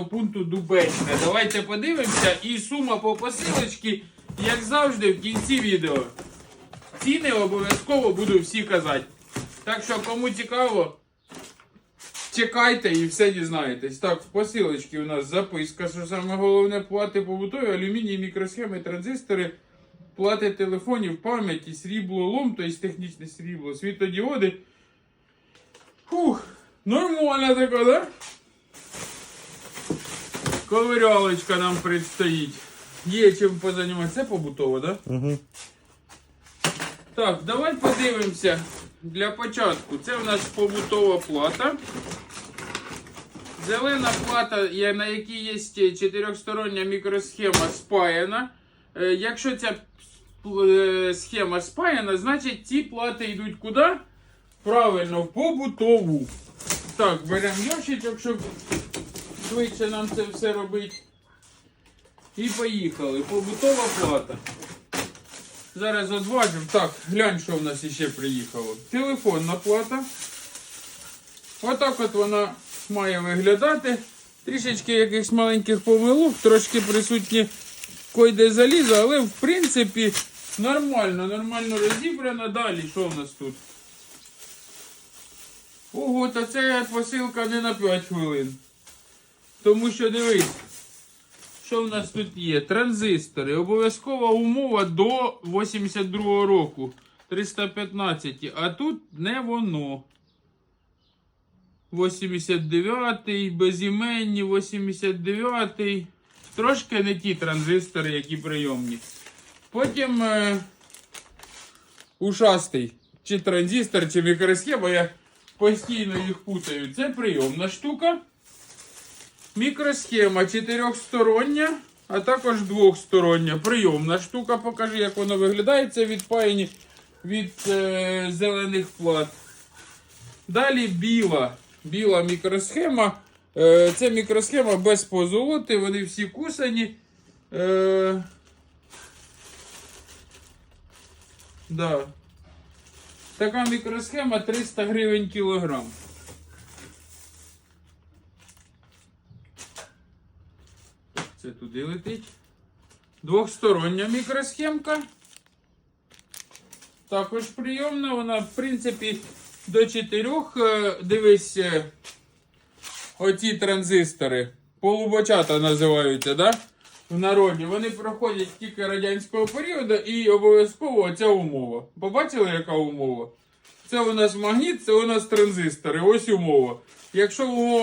пункту Дубечне. Давайте подивимося. І сума по посилочці, як завжди, в кінці відео. Ціни обов'язково буду всі казати. Так що, кому цікаво, чекайте і все дізнаєтесь. Так, в посилочці у нас записка, що саме головне плати побутові, алюміній, мікросхеми, транзистори, плати телефонів, пам'яті, срібло, лом, тобто технічне срібло, світодіоди. Фух, нормально таке, да? Ковирялочка нам предстоїть. Є чим позаніматися. Це побутово, да? Угу. Так, давай подивимося для початку. Це у нас побутова плата. Зелена плата, на якій є чотирьохстороння мікросхема спаяна. Е, Якщо ця е, схема спаяна, значить ці плати йдуть куди? Правильно, в побутову. Так, беремо ящичок, щоб швидше нам це все робити. І поїхали. Побутова плата. Зараз одважимо. Так, глянь, що в нас іще приїхало. Телефонна плата. Отак от вона має виглядати. Трішечки якихось маленьких помилок, трошки присутні койде залізо, але в принципі нормально, нормально розібрано. Далі, що в нас тут? Ого, та це посилка не на 5 хвилин. Тому що дивись, що в нас тут є? Транзистори. Обов'язкова умова до 82 року. 315. А тут не воно. 89-й, безіменні, 89-й. Трошки не ті транзистори, які прийомні. Потім е, ушастий. Чи транзистор, чи мікросхема, я постійно їх путаю. Це прийомна штука. Мікросхема чотирьохстороння, а також двохстороння. Прийомна штука. Покажи, як воно виглядає. Це відпаяні від е, зелених плат. Далі біла. Біла мікросхема. Е, це мікросхема без позолоти, вони всі кусані. Е, да. Така мікросхема 300 гривень кілограм. Це туди летить. Двохстороння мікросхемка. Також прийомна, вона, в принципі, до чотирьох. Е, Дивись, е, оці транзистори. Полубочата називаються, да? В народі. Вони проходять тільки радянського періоду і обов'язково оця умова. Побачили, яка умова? Це у нас магніт, це у нас транзистори. Ось умова. Якщо умова